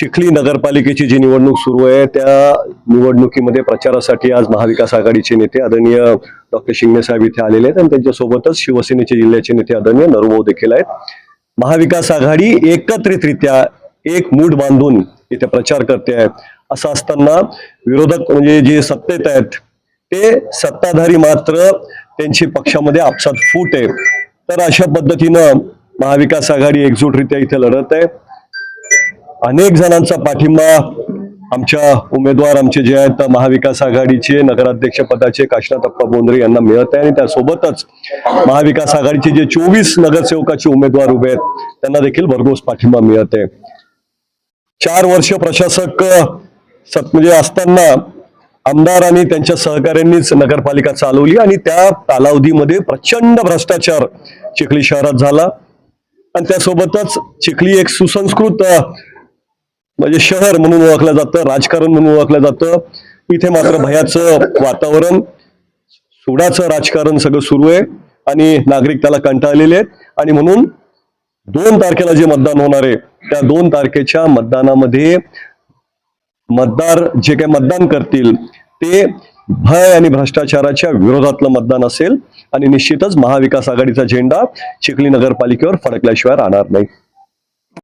चिखली नगरपालिकेची जी निवडणूक सुरू आहे त्या निवडणुकीमध्ये प्रचारासाठी आज महाविकास आघाडीचे नेते आदरणीय डॉक्टर शिंगणे साहेब इथे आलेले आहेत आणि त्यांच्यासोबतच शिवसेनेचे जिल्ह्याचे नेते आदरणीय नरुभाऊ देखील आहेत. महाविकास आघाडी एकत्रितरित्या एक मूठ बांधून इथे प्रचार करते आहे. असं असताना विरोधक म्हणजे जे सत्तेत आहेत ते सत्ताधारी मात्र त्यांची पक्षामध्ये आपसात फूट आहे तर अशा पद्धतीनं महाविकास आघाडी एकजूटरित्या इथे लढत आहे. अनेक जणांचा पाठिंबा आमच्या उमेदवार आमचे जे आहेत महाविकास आघाडीचे नगराध्यक्ष पदाचे काशनाथप्पा बोंद्रे यांना मिळत आहे आणि त्यासोबतच महाविकास आघाडीचे जे चोवीस नगरसेवकाचे उमेदवार उभे आहेत त्यांना देखील भरघोस पाठिंबा मिळत आहे. चार वर्ष प्रशासक सत म्हणजे असताना आमदार आणि त्यांच्या सहकाऱ्यांनीच नगरपालिका चालवली आणि त्या कालावधीमध्ये प्रचंड भ्रष्टाचार चिखली शहरात झाला. आणि त्यासोबतच चिखली एक सुसंस्कृत म्हणजे शहर म्हणून ओळखलं जातं राजकारण म्हणून ओळखलं जातं. इथे मात्र भयाचं वातावरण सुडाचं राजकारण सगळं सुरू आहे आणि नागरिक त्याला कंटाळलेले आहेत. आणि म्हणून दोन तारखेला जे मतदान होणार आहे त्या दोन तारखेच्या मतदानामध्ये मतदार जे काही मतदान करतील ते भय आणि भ्रष्टाचाराच्या विरोधातलं मतदान असेल. आणि निश्चितच महाविकास आघाडीचा झेंडा चिखली नगरपालिकेवर फडकल्याशिवाय राहणार नाही.